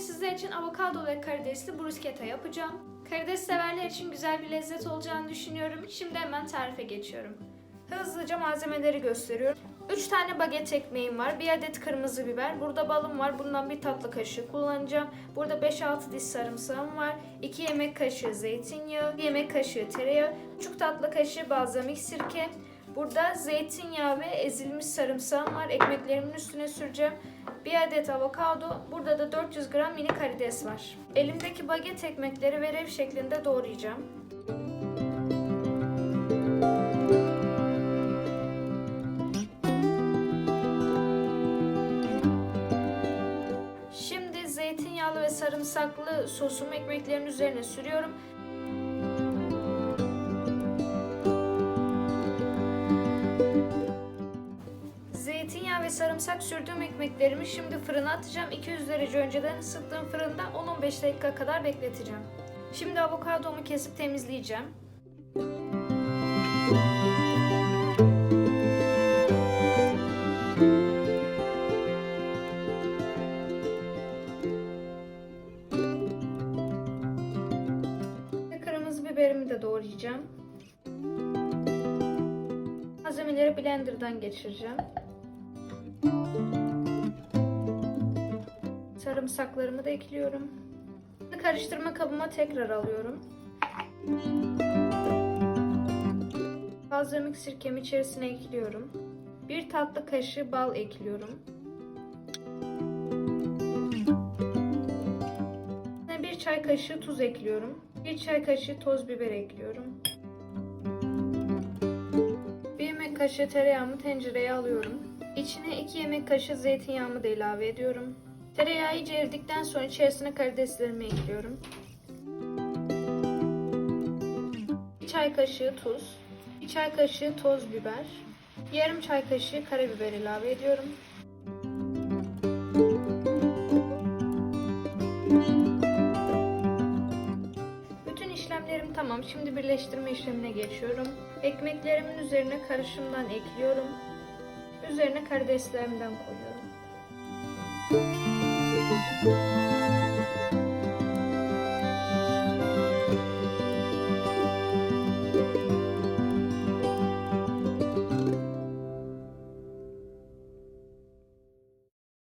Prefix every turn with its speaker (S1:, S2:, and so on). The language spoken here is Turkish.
S1: sizler için avokado ve karidesli bruschetta yapacağım. Karides severler için güzel bir lezzet olacağını düşünüyorum. Şimdi hemen tarife geçiyorum. Hızlıca malzemeleri gösteriyorum. 3 tane baget ekmeğim var. 1 adet kırmızı biber. Burada balım var. Bundan bir tatlı kaşığı kullanacağım. Burada 5-6 diş sarımsağım var. 2 yemek kaşığı zeytinyağı. 1 yemek kaşığı tereyağı. 3 tatlı kaşığı balzamik sirke. Burada zeytinyağı ve ezilmiş sarımsağım var. Ekmeklerimin üstüne süreceğim. 1 adet avokado. Burada da 400 gram mini karides var. Elimdeki baget ekmekleri verev şeklinde doğrayacağım. Şimdi zeytinyağlı ve sarımsaklı sosumu ekmeklerin üzerine sürüyorum. Sarımsak sürdüğüm ekmeklerimi şimdi fırına atacağım. 200 derece önceden ısıttığım fırında 10-15 dakika kadar bekleteceğim. Şimdi avokadomu kesip temizleyeceğim. Kırmızı biberimi de doğrayacağım. Malzemeleri blenderdan geçireceğim. Sarımsaklarımı da ekliyorum. Karıştırma kabıma tekrar alıyorum. Balzamik sirkemi içerisine ekliyorum. Bir tatlı kaşığı bal ekliyorum. Bir çay kaşığı tuz ekliyorum. Bir çay kaşığı toz biber ekliyorum. Bir yemek kaşığı tereyağımı tencereye alıyorum. İçine 2 yemek kaşığı zeytinyağımı da ilave ediyorum. Tereyağı iyice eridikten sonra içerisine karideslerimi ekliyorum. Bir çay kaşığı tuz, bir çay kaşığı toz biber, yarım çay kaşığı karabiber ilave ediyorum. Bütün işlemlerim tamam. Şimdi birleştirme işlemine geçiyorum. Ekmeklerimin üzerine karışımdan ekliyorum. Üzerine karideslerimden koyuyorum.